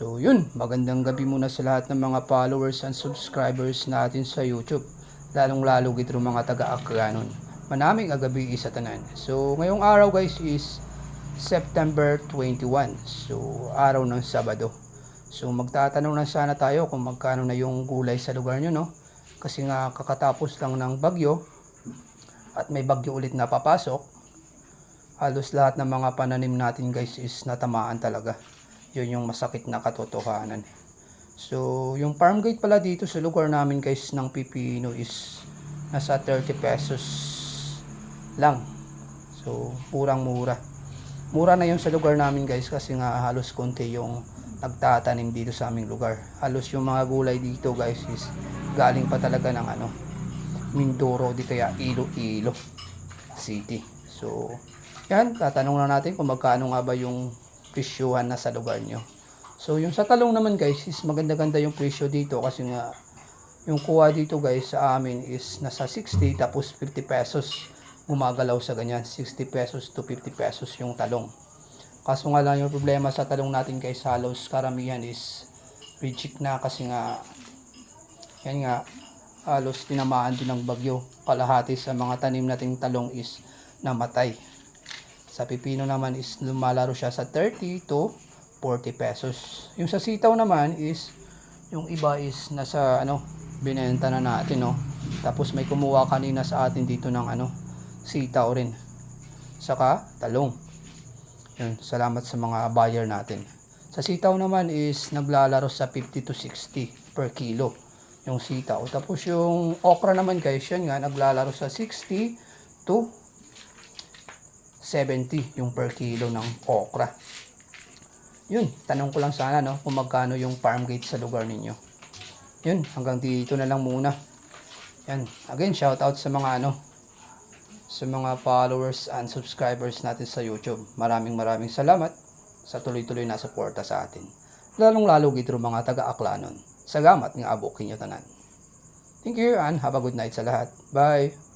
So yun, magandang gabi muna sa lahat ng mga followers and subscribers natin sa YouTube. Lalong lalo gito mga taga-Akranon. Manaming agabi isa tanan. So ngayong araw guys is September 21. So araw ng Sabado. So magtatanong na sana tayo kung magkano na yung gulay sa lugar nyo no. Kasi nga kakatapos lang ng bagyo at may bagyo ulit na papasok. Halos lahat ng mga pananim natin guys is natamaan talaga yun yung masakit na katotohanan. So, yung farm gate pala dito sa lugar namin guys ng pipino is nasa 30 pesos lang. So, murang mura. Mura na yun sa lugar namin guys kasi nga halos konti yung nagtatanim dito sa aming lugar. Halos yung mga gulay dito guys is galing pa talaga ng ano, Mindoro di kaya Iloilo City. So, yan, tatanong na natin kung magkano nga ba yung presyuhan na sa lugar nyo. So, yung sa talong naman guys, is maganda-ganda yung presyo dito kasi nga yung kuha dito guys sa amin is nasa 60 tapos 50 pesos gumagalaw sa ganyan. 60 pesos to 50 pesos yung talong. Kaso nga lang yung problema sa talong natin guys, halos karamihan is reject na kasi nga yan nga halos tinamaan din ng bagyo. Kalahati sa mga tanim nating talong is namatay. Sa pipino naman is lumalaro siya sa 30 to 40 pesos. Yung sa sitaw naman is yung iba is nasa ano binenta na natin no. Tapos may kumuha kanina sa atin dito ng ano sitaw rin. Saka talong. Yun, salamat sa mga buyer natin. Sa sitaw naman is naglalaro sa 50 to 60 per kilo yung sitaw. Tapos yung okra naman guys, yan nga naglalaro sa 60 to 70 yung per kilo ng okra. Yun, tanong ko lang sana no, kung magkano yung farm gate sa lugar ninyo. Yun, hanggang dito na lang muna. Yan, again, shout out sa mga ano, sa mga followers and subscribers natin sa YouTube. Maraming maraming salamat sa tuloy-tuloy na suporta sa atin. Lalong lalo gito mga taga-aklanon. Salamat ng abo kinyo tanan. Thank you and have a good night sa lahat. Bye!